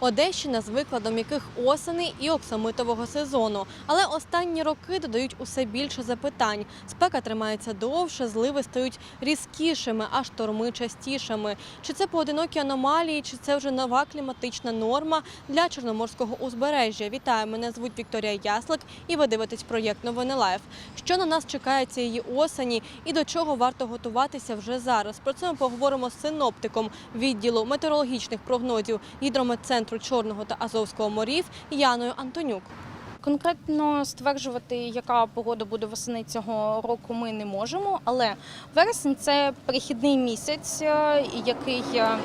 Одещина звикла до м'яких осени і оксамитового сезону, але останні роки додають усе більше запитань. Спека тримається довше, зливи стають різкішими, а шторми частішими. Чи це поодинокі аномалії, чи це вже нова кліматична норма для чорноморського узбережжя? Вітаю, мене звуть Вікторія Яслик, і ви дивитесь проєкт Новини Лайф. Що на нас чекає цієї осені і до чого варто готуватися вже зараз? Про це ми поговоримо з синоптиком відділу метеорологічних прогнозів гідрометцентру Чорного та Азовського морів Яною Антонюк. Конкретно стверджувати, яка погода буде восени цього року, ми не можемо. Але вересень це перехідний місяць, е, який е,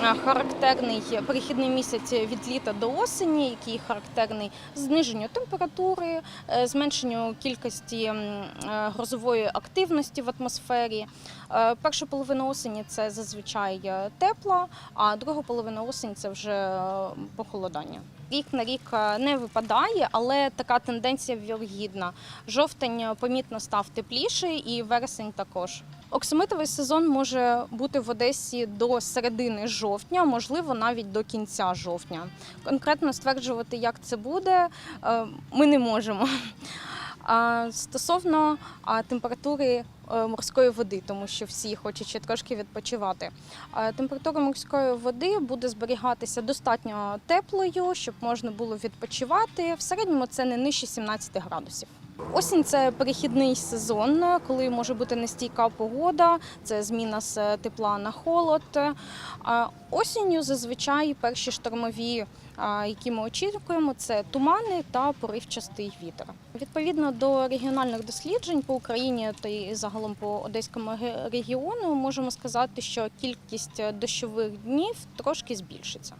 характерний перехідний місяць від літа до осені, який характерний зниженню температури, е, зменшенню кількості е, грозової активності в атмосфері. Е, Перша половина осені це зазвичай тепла, а друга половина осені це вже похолодання. Рік на рік не випадає, але така тенденція вірогідна. Жовтень помітно став тепліший, і вересень також. Оксамитовий сезон може бути в Одесі до середини жовтня, можливо, навіть до кінця жовтня. Конкретно стверджувати, як це буде, е, ми не можемо. Стосовно температури е, морської води, тому що всі хочуть ще трошки відпочивати. Температура морської води буде зберігатися достатньо теплою, щоб можна було відпочивати. В середньому це не нижче 17 градусів. Осінь це перехідний сезон, коли може бути нестійка погода, це зміна з тепла на холод. Осінню зазвичай перші штормові, які ми очікуємо, це тумани та поривчастий вітер. Відповідно до регіональних досліджень по Україні та й загалом по одеському регіону можемо сказати, що кількість дощових днів трошки збільшиться.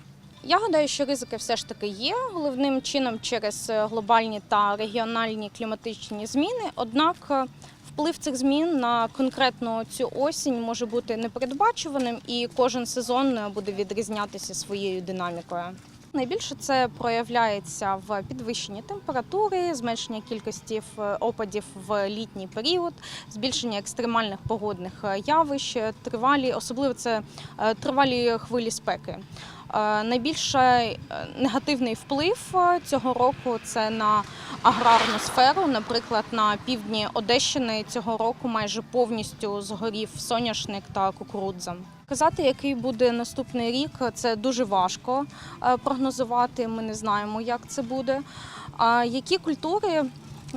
Я гадаю, що ризики все ж таки є головним чином через е, глобальні та регіональні кліматичні зміни. Однак е, вплив цих змін на конкретно цю осінь може бути непередбачуваним, і кожен сезон е, буде відрізнятися своєю динамікою. Найбільше це проявляється в підвищенні температури, зменшенні кількості опадів в літній період, збільшення екстремальних погодних явищ, тривалі, особливо це тривалі хвилі спеки. Е, Найбільше негативний вплив е, цього року це на аграрну сферу. Наприклад, на півдні Одещини цього року майже повністю згорів соняшник та кукурудза. Казати, який буде наступний рік, це дуже важко е, прогнозувати. Ми не знаємо, як це буде. Які культури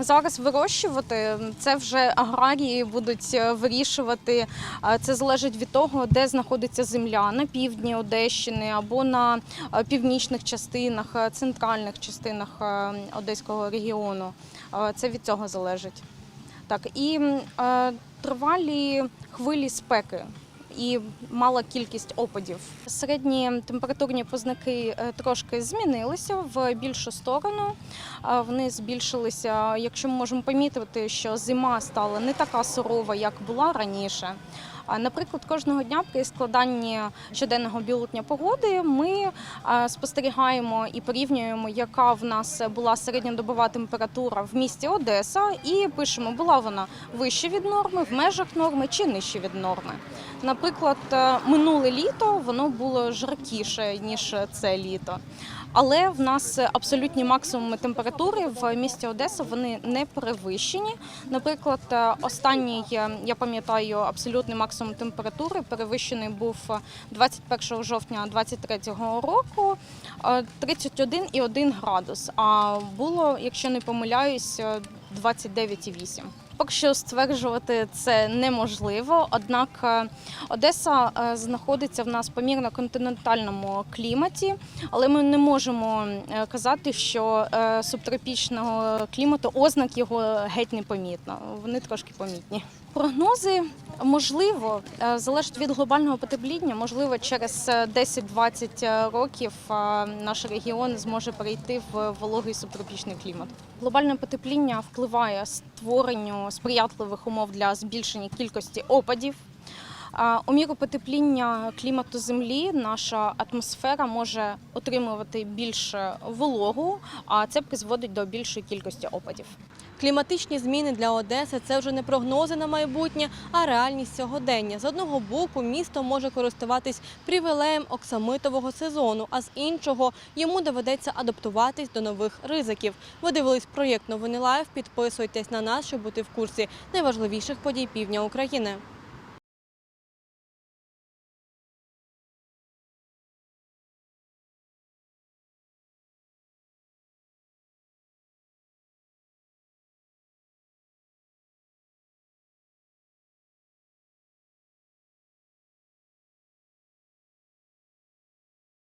зараз вирощувати, це вже аграрії будуть е, вирішувати. Е, Це залежить від того, де знаходиться земля на півдні Одещини або на е, північних частинах, центральних частинах Одеського регіону. Це від цього залежить. Так, і тривалі хвилі спеки. І мала кількість опадів. Середні температурні познаки е, трошки змінилися в більшу сторону. Е, Вони збільшилися. Якщо ми можемо помітити, що зима стала не така сурова, як була раніше. Наприклад, кожного дня при складанні щоденного бюлетня погоди ми спостерігаємо і порівнюємо, яка в нас була середньодобова температура в місті Одеса, і пишемо, була вона вище від норми, в межах норми чи нижче від норми. Наприклад, е, минуле літо воно було жаркіше ніж це літо. Але в нас абсолютні максимуми температури в місті Одеса вони не перевищені. Наприклад, е, останній е, я пам'ятаю абсолютний максимум температури перевищений був 21 жовтня 2023 року е, 31,1 градус. А було, якщо не помиляюсь, е, 29,8. Поки що стверджувати це неможливо, однак е, Одеса е, знаходиться в нас помірно континентальному кліматі, але ми не можемо е, казати, що субтропічного клімату ознак його геть не помітно. Вони трошки помітні. Прогнози можливо залежать від глобального потепління. Можливо, через е, 10-20 років наш регіон зможе перейти в вологий субтропічний клімат. Глобальне потепління впливає створенню сприятливих умов для збільшення кількості опадів. У міру потепління клімату Землі наша атмосфера може отримувати більше вологу, а це призводить до більшої кількості опадів. Кліматичні зміни для Одеси це вже не прогнози на майбутнє, а реальність сьогодення. З одного боку, місто може користуватись привілеєм оксамитового сезону, а з іншого йому доведеться адаптуватись до нових ризиків. Ви дивились проєкт Новини Лайв. Підписуйтесь на нас, щоб бути в курсі найважливіших подій півдня України.